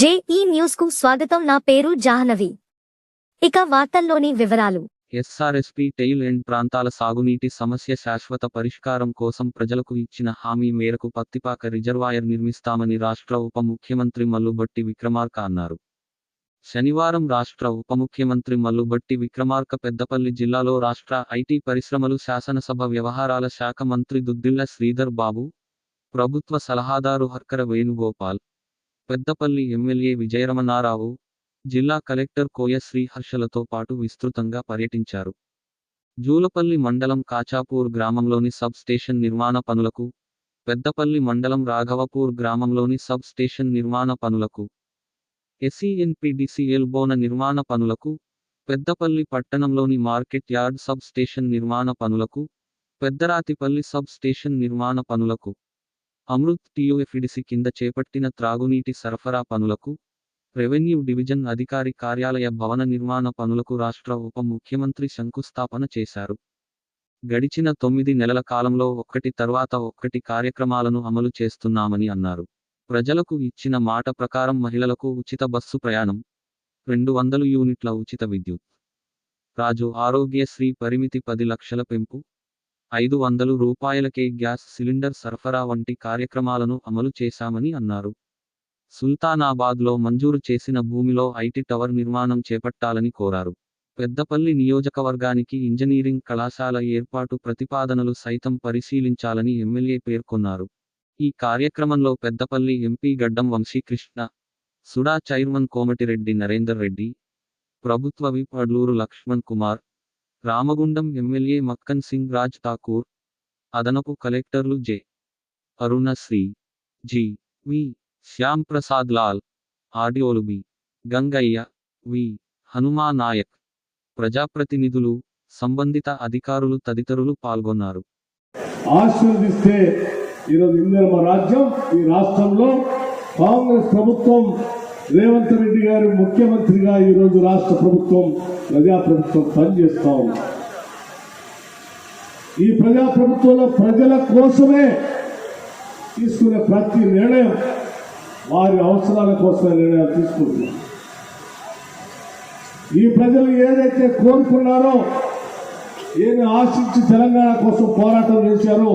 JEE న్యూస్కు స్వాగతం. నా పేరు జాహ్నవి. ఇక వార్తల్లోని వివరాలు. ఎస్ఆర్ఎస్పీ టెయిల్ ఎండ్ ప్రాంతాల సాగునీటి సమస్య శాశ్వత పరిష్కారం కోసం ప్రజలకు ఇచ్చిన హామీ మేరకు పత్తిపాక రిజర్వాయర్ నిర్మిస్తామని రాష్ట్ర ఉప ముఖ్యమంత్రి మల్లుబట్టి విక్రమార్క అన్నారు. శనివారం రాష్ట్ర ఉప ముఖ్యమంత్రి మల్లుబట్టి విక్రమార్క పెద్దపల్లి జిల్లాలో రాష్ట్ర ఐటీ పరిశ్రమలు శాసనసభ వ్యవహారాల శాఖ మంత్రి దుద్దిళ్ళ శ్రీధర్ బాబు ప్రభుత్వ సలహాదారు హర్కర వేణుగోపాల్ పెద్దపల్లి ఎమ్మెల్యే విజయరమణారావు జిల్లా కలెక్టర్ కోయ శ్రీహర్షలతో పాటు విస్తృతంగా పర్యటించారు. జూలపల్లి మండలం కాచాపూర్ గ్రామంలోని సబ్ స్టేషన్ నిర్మాణ పనులకు పెద్దపల్లి మండలం రాఘవపూర్ గ్రామంలోని సబ్ స్టేషన్ నిర్మాణ పనులకు ఎస్ఈఎన్పిడిసిఎల్ బోన నిర్మాణ పనులకు పెద్దపల్లి పట్టణంలోని మార్కెట్ యార్డ్ సబ్ స్టేషన్ నిర్మాణ పనులకు పెద్దరాతిపల్లి సబ్ స్టేషన్ నిర్మాణ పనులకు. అమృత్ టియుఎఫ్డిసి కింద చేపట్టిన త్రాగునీటి సరఫరా పనులకు రెవెన్యూ డివిజన్ అధికారి కార్యాలయ భవన నిర్మాణ పనులకు రాష్ట్ర ఉప ముఖ్యమంత్రి శంకుస్థాపన చేశారు. గడిచిన తొమ్మిది నెలల కాలంలో ఒక్కటి తర్వాత ఒక్కటి కార్యక్రమాలను అమలు చేస్తున్నామని అన్నారు. ప్రజలకు ఇచ్చిన మాట ప్రకారం మహిళలకు ఉచిత బస్సు ప్రయాణం రెండు వందలు యూనిట్ల ఉచిత విద్యుత్. రాజు ఆరోగ్యశ్రీ పరిమితి పది లక్షల పెంపు ఐదు వందలు రూపాయలకే గ్యాస్ సిలిండర్ సరఫరా వంటి కార్యక్రమాలను అమలు చేశామని అన్నారు. సుల్తానాబాద్లో మంజూరు చేసిన భూమిలో ఐటీ టవర్ నిర్మాణం చేపట్టాలని కోరారు. పెద్దపల్లి నియోజకవర్గానికి ఇంజనీరింగ్ కళాశాల ఏర్పాటు ప్రతిపాదనలు సైతం పరిశీలించాలని ఎమ్మెల్యే పేర్కొన్నారు. ఈ కార్యక్రమంలో Peddapalli MP Gaddam Vamsikrishna SUDA chairman Komatireddy Narender Reddy ప్రభుత్వ విప్ అడ్లూరు లక్ష్మణ్ కుమార్ రామగుండం ఎమ్మెల్యే మక్కన్ సింగ్ రాజ్ ఠాకూర్ అదనపు కలెక్టర్లు J. Arunasri G. V. Shyam Prasad Lal ఆడియోలు B. Gangaiah V. Hanuma Naik ప్రజాప్రతినిధులు సంబంధిత అధికారులు తదితరులు పాల్గొన్నారు. ఆశీర్వదిస్తే ఈరోజు రాజ్యం ఈ రాష్ట్రంలో కాంగ్రెస్ ప్రభుత్వం రేవంత్ రెడ్డి గారు ముఖ్యమంత్రిగా ఈరోజు రాష్ట్ర ప్రభుత్వం ప్రజాప్రభుత్వం పనిచేస్తా ఉంది. ఈ ప్రజాప్రభుత్వంలో ప్రజల కోసమే తీసుకునే ప్రతి నిర్ణయం వారి అవసరాల కోసమే నిర్ణయాలు తీసుకుంటున్నాం. ఈ ప్రజలు ఏదైతే కోరుకున్నారో ఏమి ఆశించి తెలంగాణ కోసం పోరాటం చేశారో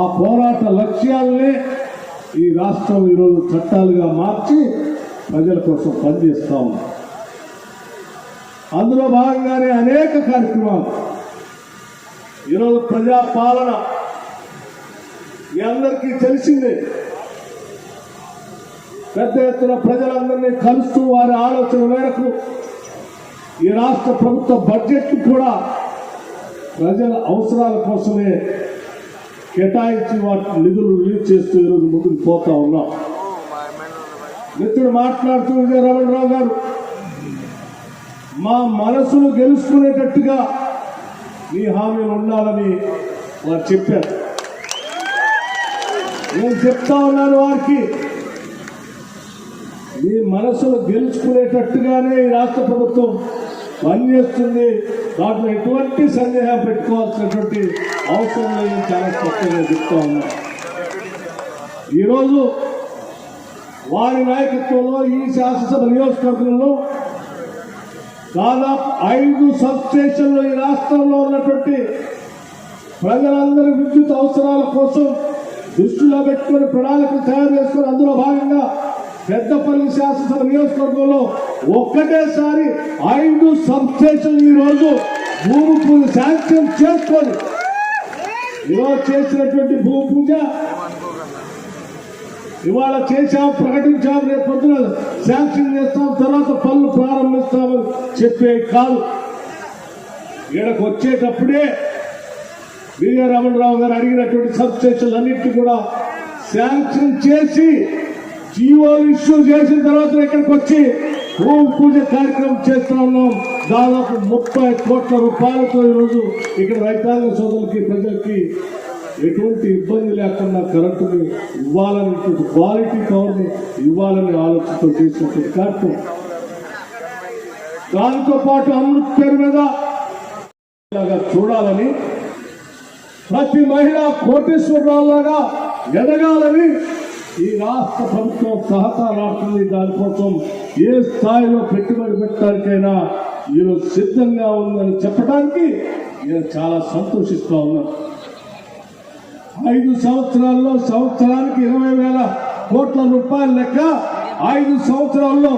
ఆ పోరాట లక్ష్యాలనే ఈ రాష్ట్రం ఈరోజు చట్టాలుగా మార్చి ప్రజల కోసం పనిచేస్తా ఉన్నాం అందులో భాగంగానే అనేక కార్యక్రమాలు. ఈరోజు ప్రజా పాలన మీ అందరికీ తెలిసిందే. పెద్ద ఎత్తున ప్రజలందరినీ కలుస్తూ వారి ఆలోచన మేరకు ఈ రాష్ట్ర ప్రభుత్వ బడ్జెట్ కూడా ప్రజల అవసరాల కోసమే కేటాయించి వాటి నిధులు రిలీజ్ చేస్తూ ఈరోజు ముందుకు పోతా ఉన్నాం. మిత్రుడు మాట్లాడుతూ విజయ రమణరావు గారు మా మనసును గెలుచుకునేటట్టుగా ఈ హామీలు ఉండాలని వారు చెప్పారు. నేను చెప్తా ఉన్నాను వారికి మీ మనసును గెలుచుకునేటట్టుగానే ఈ రాష్ట్ర ప్రభుత్వం పనిచేస్తుంది. దాంట్లో ఎటువంటి సందేహం పెట్టుకోవాల్సినటువంటి అవసరం లేదని చాలా స్పష్టంగా చెప్తా ఉన్నా. ఈరోజు వారి నాయకత్వంలో ఈ శాసనసభ నియోజకవర్గంలో దాదాపు ఐదు సబ్ స్టేషన్లు ఈ రాష్ట్రంలో ఉన్నటువంటి ప్రజలందరి విద్యుత్ అవసరాల కోసం దృష్టిలో పెట్టుకుని ప్రణాళికలు తయారు చేసుకుని అందులో భాగంగా పెద్దపల్లి శాసనసభ నియోజకవర్గంలో ఒక్కటేసారి ఐదు సబ్ స్టేషన్లు ఈ రోజు భూమి పూజ శాంక్షన్ చేసుకొని ఈరోజు చేసినటువంటి భూమి పూజ ఇవాళ చేశాం ప్రకటించాం రేపు పొద్దున శాంక్షన్ చేస్తాం తర్వాత పనులు ప్రారంభిస్తామని చెప్పే కాదు. ఈడకు వచ్చేటప్పుడే విజయ రమణరావు గారు అడిగినటువంటి సబ్ స్టేషన్లు అన్నింటినీ కూడా శాంక్షన్ చేసి జీవో ఇష్యూ చేసిన తర్వాత ఇక్కడికి వచ్చి భూమి పూజ కార్యక్రమం చేస్తా ఉన్నాం. దాదాపు ముప్పై కోట్ల రూపాయలతో ఈరోజు ఇక్కడ రైతాంగ సోదరులకి ప్రజలకి ఎటువంటి ఇబ్బంది లేకుండా కరెంటుని ఇవ్వాలని క్వాలిటీ పవర్ని ఇవ్వాలని ఆలోచనతో చేసినటువంటి కార్యక్రమం. దానితో పాటు అమృత్ పేరు మీద లాగా చూడాలని ప్రతి మహిళ కోటేశ్వరరావులాగా ఎదగాలని ఈ రాష్ట్ర ప్రభుత్వం సహకారాడుతుంది దానికోసం ఏ స్థాయిలో పెట్టుబడి పెట్టడానికైనా ఈరోజు సిద్ధంగా ఉందని చెప్పడానికి నేను చాలా సంతోషిస్తా ఉన్నాను. ఐదు సంవత్సరాల్లో సంవత్సరానికి ఇరవై వేల కోట్ల రూపాయల లెక్క ఐదు సంవత్సరాల్లో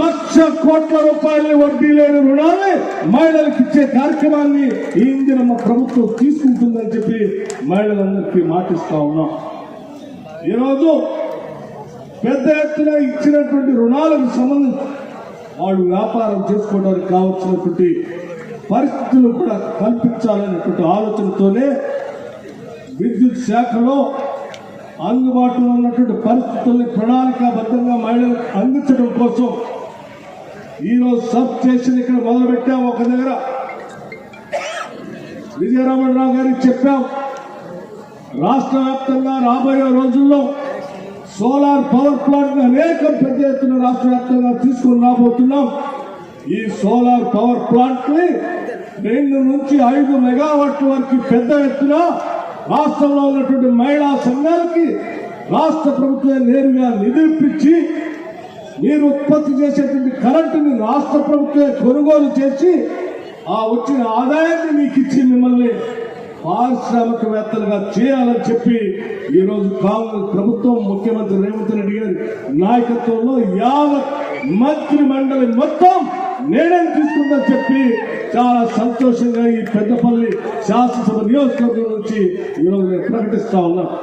లక్ష కోట్ల రూపాయల వడ్డీ లేని రుణాన్ని మహిళలకు ఇచ్చే కార్యక్రమాన్ని ఈ ఇందిరమ్మ ప్రభుత్వం తీసుకుంటుందని చెప్పి మహిళలందరికీ మాటిస్తా ఉన్నాం. ఈరోజు పెద్ద ఎత్తున ఇచ్చినటువంటి రుణాలకు సంబంధించి వాళ్ళు వ్యాపారం చేసుకోవడానికి కావాల్సినటువంటి పరిస్థితులు కూడా కల్పించాలనేటువంటి ఆలోచనతోనే విద్యుత్ శాఖలో అందుబాటులో ఉన్నటువంటి పరిస్థితుల్ని ప్రణాళికాబద్ధంగా మహిళలకు అందించడం కోసం ఈరోజు సబ్ స్టేషన్ ఇక్కడ మొదలుపెట్టాం. ఒక దగ్గర విజయరామరావు గారికి చెప్పాం. రాష్ట్ర వ్యాప్తంగా రాబోయే రోజుల్లో సోలార్ పవర్ ప్లాంట్ అనేక పెద్ద ఎత్తున రాష్ట్ర వ్యాప్తంగా తీసుకుని రాబోతున్నాం. ఈ సోలార్ పవర్ ప్లాంట్ని రెండు నుంచి ఐదు మెగావాట్ల వరకు పెద్ద ఎత్తున రాష్ట్రంలో ఉన్నటువంటి మహిళా సంఘాలకి రాష్ట్ర ప్రభుత్వం నేరుగా నిధులిపించి మీరు ఉత్పత్తి చేసేటువంటి కరెంటుని రాష్ట్ర ప్రభుత్వం కొనుగోలు చేసి ఆ వచ్చిన ఆదాయాన్ని మీకు ఇచ్చి మిమ్మల్ని పారిశ్రామికవేత్తలుగా చేయాలని చెప్పి ఈరోజు కాంగ్రెస్ ప్రభుత్వం ముఖ్యమంత్రి రేవంత్ రెడ్డి గారి నాయకత్వంలో యావత్ మంత్రి మండలి మొత్తం నేనే తీసుకుందని చెప్పి చాలా సంతోషంగా ఈ పెద్దపల్లి శాసనసభ నియోజకవర్గం నుంచి ఈరోజు నేను ప్రకటిస్తా ఉన్నాను